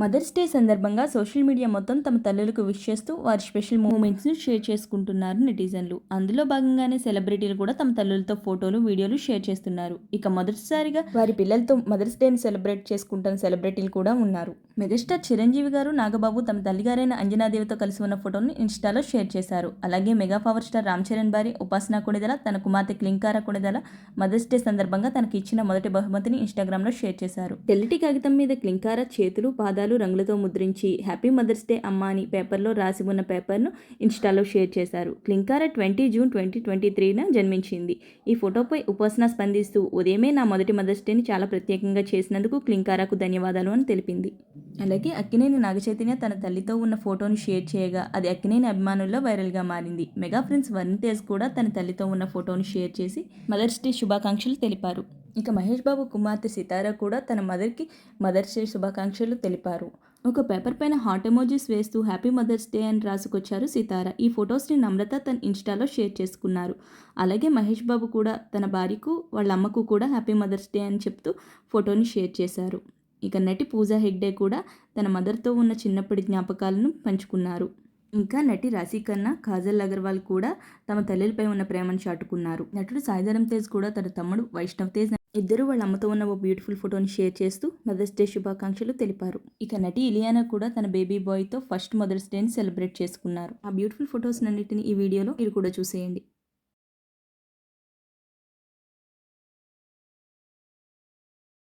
Mothers day సందర్భంగా social media మొత్తం తమ తల్లులకు విష్ చేస్తూ వారి స్పెషల్ మూమెంట్స్ను షేర్ చేసుకుంటున్నారు నెటిజన్లు. అందులో భాగంగానే సెలబ్రిటీలు కూడా తమ తల్లులతో ఫోటోలు వీడియోలు షేర్ చేస్తున్నారు. ఇక మొదటిసారిగా వారి పిల్లలతో మదర్స్ డేని సెలబ్రేట్ చేసుకుంటున్న సెలబ్రిటీలు కూడా ఉన్నారు. మెగాస్టార్ చిరంజీవి గారు నాగబాబు తమ తల్లిగారైన అంజనాదేవితో కలిసి ఉన్న ఫోటోను ఇన్స్టాలో షేర్ చేశారు. అలాగే mega power star Ram Charan భార్య ఉపాసన కొణిదల తన కుమార్తె క్లింకార కొణిదల మదర్స్ డే సందర్భంగా తనకి ఇచ్చిన మొదటి బహుమతిని ఇన్స్టాగ్రామ్లో షేర్ చేశారు. తెల్లటి కాగితం మీద క్లింకార చేతులు పాదాలు రంగులతో ముద్రించి హ్యాపీ మదర్స్ డే అమ్మ అని పేపర్లో రాసి ఉన్న పేపర్ను ఇన్స్టాలో షేర్ చేశారు. Klinkaara twenty June twenty twenty త్రీన జన్మించింది. ఈ ఫోటోపై ఉపాసన స్పందిస్తూ ఉదయమే నా మొదటి మదర్స్ డేని చాలా ప్రత్యేకంగా చేసినందుకు క్లింకారాకు ధన్యవాదాలు అని తెలిపింది. అలాగే అక్కినేని నాగచైతన్య తన తల్లితో ఉన్న ఫోటోను షేర్ చేయగా అది అక్కినేని అభిమానుల్లో వైరల్గా మారింది. మెగా ఫ్రెండ్స్ వరుణ్ తేజ్ కూడా తన తల్లితో ఉన్న ఫోటోను షేర్ చేసి మదర్స్ డే శుభాకాంక్షలు తెలిపారు. ఇక మహేష్ బాబు కుమార్తె సితారా కూడా తన మదర్కి మదర్స్ డే శుభాకాంక్షలు తెలిపారు. ఒక పేపర్ పైన హాట్ ఎమోజీస్ వేస్తూ హ్యాపీ మదర్స్ డే అని రాసుకొచ్చారు సితార. ఈ ఫొటోస్ని నమ్రత తన ఇన్స్టాలో షేర్ చేసుకున్నారు. అలాగే మహేష్ బాబు కూడా తన భార్యకు వాళ్ళ అమ్మకు కూడా హ్యాపీ మదర్స్ డే అని చెప్తూ ఫోటోని షేర్ చేశారు. ఇక నటి పూజా హెగ్డే కూడా తన మదర్తో ఉన్న చిన్నప్పటి జ్ఞాపకాలను పంచుకున్నారు. ఇంకా నటి రాశి ఖన్నా కాజల్ అగర్వాల్ కూడా తమ తల్లిపై ఉన్న ప్రేమను చాటుకున్నారు. నటుడు సాయిధరం తేజ్ కూడా తన తమ్ముడు వైష్ణవ్ తేజ్ ఇద్దరు వాళ్ళ అమ్మతో ఉన్న ఓ బ్యూటిఫుల్ ఫోటోని షేర్ చేస్తూ మదర్స్ డే శుభాకాంక్షలు తెలిపారు. ఇక నటి ఇలియానా కూడా తన బేబీ బాయ్తో ఫస్ట్ మదర్స్ డేని సెలబ్రేట్ చేసుకున్నారు. ఆ బ్యూటిఫుల్ ఫొటోస్ అన్నింటిని ఈ వీడియోలో మీరు కూడా చూసేయండి.